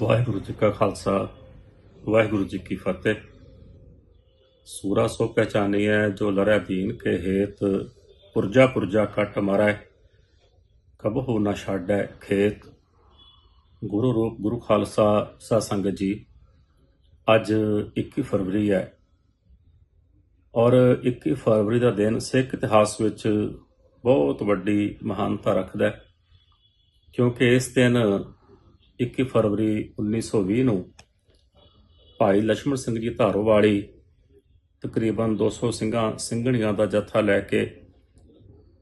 ਵਾਹਿਗੁਰੂ ਜੀ ਕਾ ਖਾਲਸਾ, ਵਾਹਿਗੁਰੂ ਜੀ ਕੀ ਫਤਿਹ। ਸੂਰਾ ਸੋ ਪਹਿਚਾਨੀਐ ਜੋ ਲੜੈ ਦੀਨ ਕੇ ਹੇਤ, ਪੁਰਜਾ ਪੁਰਜਾ ਕੱਟ ਮਾਰੈ ਹੋ ਨਾ ਛਾੜੈ ਖੇਤ। ਗੁਰੂ ਰੂਪ, ਗੁਰੂ ਖਾਲਸਾ ਸਾ ਸੰਗਤ ਜੀ, ਅੱਜ 21 ਫਰਵਰੀ ਹੈ ਔਰ 21 ਫਰਵਰੀ ਦਾ ਦਿਨ ਸਿੱਖ ਇਤਿਹਾਸ ਵਿੱਚ ਬਹੁਤ ਵੱਡੀ ਮਹਾਨਤਾ ਰੱਖਦਾ ਹੈ, ਕਿਉਂਕਿ ਇਸ ਦਿਨ 21 ਫਰਵਰੀ 1920 ਨੂੰ ਭਾਈ ਲక్ష్ਮਣ ਸਿੰਘ ਜੀ ਧਾਰੋ ਵਾਲੀ ਤਕਰੀਬਨ 200 ਸਿੰਘਾਂ ਸਿੰਘਣੀਆਂ ਦਾ ਜੱਥਾ ਲੈ ਕੇ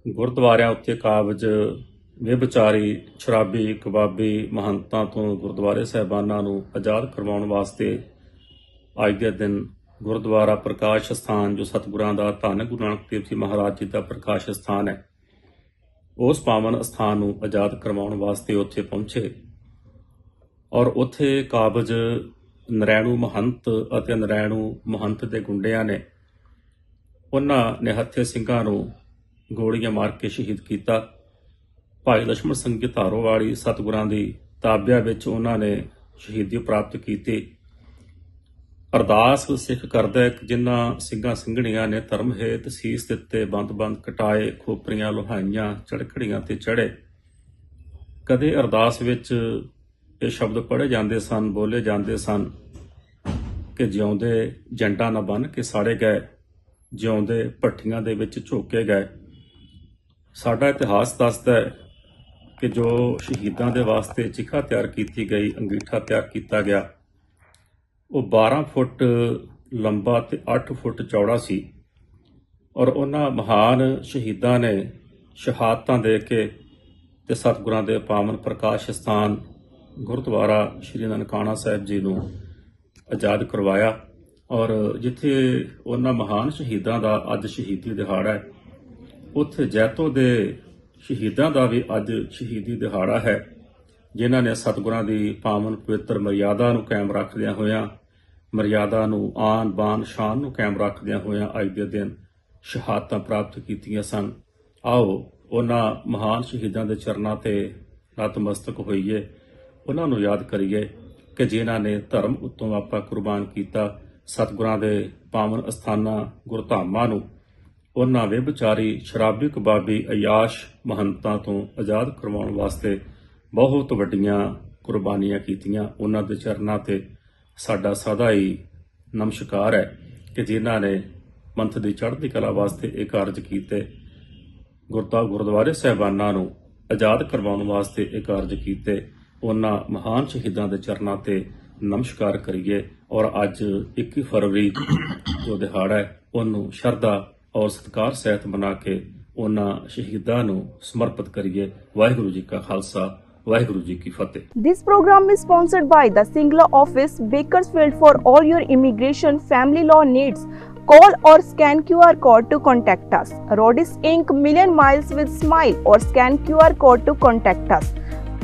ਗੁਰਦੁਆਰਿਆਂ ਉੱਤੇ ਕਾਬਜ ਵਿਭਚਾਰੀ ਸ਼ਰਾਬੀ, ਕਬਾਬੀ ਮਹੰਤਾਂ ਤੋਂ ਗੁਰਦੁਆਰੇ ਸਹਿਬਾਨਾਂ ਨੂੰ ਆਜ਼ਾਦ ਕਰਵਾਉਣ ਵਾਸਤੇ ਅੱਜ ਦੇ ਦਿਨ ਗੁਰਦੁਆਰਾ ਪ੍ਰਕਾਸ਼ ਸਥਾਨ, ਜੋ ਸਤਿਗੁਰਾਂ ਦਾ ਧੰਨ ਗੁਰੂ ਨਾਨਕ ਦੇਵ ਜੀ ਮਹਾਰਾਜ ਜੀ ਦਾ ਪ੍ਰਕਾਸ਼ ਸਥਾਨ ਹੈ, ਉਸ ਪਾਵਨ ਸਥਾਨ ਨੂੰ ਆਜ਼ਾਦ ਕਰਵਾਉਣ ਵਾਸਤੇ ਉੱਥੇ ਪਹੁੰਚੇ। ਔਰ ਉੱਥੇ ਕਾਬਜ ਨਰੈਣੂ ਮਹੰਤ ਅਤੇ ਨਰੈਣੂ ਮਹੰਤ ਦੇ ਗੁੰਡਿਆਂ ਨੇ ਉਹਨਾਂ ਨੇ ਹੱਥੇ ਸਿੰਘਾਂ ਨੂੰ ਗੋਲੀਆਂ ਮਾਰ ਕੇ ਸ਼ਹੀਦ ਕੀਤਾ। ਭਾਈ ਲక్ష్మణ ਸਿੰਘ ਜੀ ਧਾਰੋਵਾਲੀ ਸਤਗੁਰਾਂ ਦੀ ਤਾਬਿਆ ਵਿੱਚ ਉਹਨਾਂ ਨੇ ਸ਼ਹੀਦੀ ਪ੍ਰਾਪਤ ਕੀਤੀ। ਅਰਦਾਸ ਸਿੱਖ ਕਰਦਾ ਹੈ ਜਿਨ੍ਹਾਂ ਸਿੰਘਾਂ ਸਿੰਘਣੀਆਂ ਨੇ ਧਰਮ ਹੇਤ ਸੀਸ ਦਿੱਤੇ ਬੰਦ-ਬੰਦ ਕਟਾਏ, ਖੋਪਰੀਆਂ ਲੋਹਾਈਆਂ ਚੜਕੜੀਆਂ ਤੇ ਚੜੇ ਕਦੇ ਅਰਦਾਸ ਵਿੱਚ ਇਹ ਸ਼ਬਦ ਪੜ੍ਹੇ ਜਾਂਦੇ ਸਨ, ਬੋਲੇ ਜਾਂਦੇ ਸਨ ਕਿ ਜਿਉਂਦੇ ਜੰਟਾਂ ਨਾ ਬਨ ਕੇ ਸਾੜੇ ਗਏ, ਜਿਉਂਦੇ ਭੱਠੀਆਂ ਦੇ ਵਿੱਚ ਝੋਕੇ ਗਏ। ਸਾਡਾ ਇਤਿਹਾਸ ਦੱਸਦਾ ਹੈ ਕਿ ਜੋ ਸ਼ਹੀਦਾਂ ਦੇ ਵਾਸਤੇ ਚਿਖਾ ਤਿਆਰ ਕੀਤੀ ਗਈ, ਅੰਗੀਠਾ ਤਿਆਰ ਕੀਤਾ ਗਿਆ, ਉਹ 12 ਫੁੱਟ ਲੰਬਾ ਤੇ 8 ਫੁੱਟ ਚੌੜਾ ਸੀ ਔਰ ਉਹਨਾਂ ਮਹਾਨ ਸ਼ਹੀਦਾਂ ਨੇ ਸ਼ਹਾਦਤਾਂ ਦੇ ਕੇ ਤੇ ਸਤਿਗੁਰਾਂ ਦੇ ਪਾਵਨ ਪ੍ਰਕਾਸ਼ ਸਥਾਨ ਗੁਰਦੁਆਰਾ ਸ਼੍ਰੀ ਨਨਕਾਣਾ ਸਾਹਿਬ ਜੀ ਨੂੰ ਆਜ਼ਾਦ ਕਰਵਾਇਆ ਔਰ ਜਿੱਥੇ ਉਹਨਾਂ ਮਹਾਨ ਸ਼ਹੀਦਾਂ ਦਾ ਅੱਜ ਸ਼ਹੀਦੀ ਦਿਹਾੜਾ ਹੈ, ਉੱਥੇ ਜੈਤੋ ਦੇ ਸ਼ਹੀਦਾਂ ਦਾ ਵੀ ਅੱਜ ਸ਼ਹੀਦੀ ਦਿਹਾੜਾ ਹੈ, ਜਿਨ੍ਹਾਂ ਨੇ ਸਤਿਗੁਰਾਂ ਦੀ ਪਾਵਨ ਪਵਿੱਤਰ ਮਰਿਆਦਾ ਨੂੰ ਕਾਇਮ ਰੱਖਦਿਆਂ ਹੋਇਆਂ, ਮਰਿਆਦਾ ਨੂੰ ਆਨ ਬਾਨ ਸ਼ਾਨ ਨੂੰ ਕਾਇਮ ਰੱਖਦਿਆਂ ਹੋਇਆਂ ਅੱਜ ਦੇ ਦਿਨ ਸ਼ਹਾਦਤਾਂ ਪ੍ਰਾਪਤ ਕੀਤੀਆਂ ਸਨ। ਆਓ, ਉਹਨਾਂ ਮਹਾਨ ਸ਼ਹੀਦਾਂ ਦੇ ਚਰਨਾਂ ਤੇ ਨਤਮਸਤਕ ਹੋਈਏ। ਉਹਨਾਂ ਨੂੰ ਯਾਦ ਕਰੀਏ ਕਿ ਜਿਨ੍ਹਾਂ ਨੇ ਧਰਮ ਉੱਤੋਂ ਆਪਾਂ ਕੁਰਬਾਨ ਕੀਤਾ, ਸਤਿਗੁਰਾਂ ਦੇ ਪਾਵਨ ਅਸਥਾਨਾਂ ਗੁਰਧਾਮਾਂ ਨੂੰ, ਉਹਨਾਂ ਵਿਭਚਾਰੀ ਸ਼ਰਾਬੀ ਕਬਾਬੀ ਅਯਾਸ਼ ਮਹੰਤਾਂ ਤੋਂ ਆਜ਼ਾਦ ਕਰਵਾਉਣ ਵਾਸਤੇ ਬਹੁਤ ਵੱਡੀਆਂ ਕੁਰਬਾਨੀਆਂ ਕੀਤੀਆਂ। ਉਹਨਾਂ ਦੇ ਚਰਨਾਂ ਤੇ ਸਾਡਾ ਸਦਾ ਹੀ ਨਮਸਕਾਰ ਹੈ ਕਿ ਜਿਨ੍ਹਾਂ ਨੇ ਪੰਥ ਦੀ ਚੜ੍ਹਦੀ ਕਲਾ ਵਾਸਤੇ ਇਹ ਕਾਰਜ ਕੀਤੇ। ਗੁਰਤਾ ਗੁਰਦੁਆਰੇ ਸਹਿਬਾਨਾਂ ਨੂੰ ਆਜ਼ਾਦ ਕਰਵਾਉਣ ਵਾਸਤੇ ਇਹ ਕਾਰਜ ਕੀਤੇ। ਉਹਨਾਂ ਮਹਾਨ ਸ਼ਹੀਦਾਂ ਦੇ ਚਰਨਾਂ ਤੇ ਨਮਸਕਾਰ ਕਰੀਏ ਔਰ ਅੱਜ 21 ਫਰਵਰੀ ਜੋ ਦਿਹਾੜਾ ਹੈ ਉਹਨੂੰ ਸ਼ਰਧਾ ਔਰ ਸਤਿਕਾਰ ਸਹਿਤ ਮਨਾ ਕੇ ਉਹਨਾਂ ਸ਼ਹੀਦਾਂ ਨੂੰ ਸਮਰਪਿਤ ਕਰੀਏ ਵਾਹਿਗੁਰੂ ਜੀ ਕਾ ਖਾਲਸਾ ਵਾਹਿਗੁਰੂ ਜੀ ਕੀ ਫਤਿਹ this program is sponsored by the Singla office Bakersfield for all your immigration family law needs Call or scan QR code to contact us. Rodis Inc. Million Miles with Smile or scan QR code to contact us.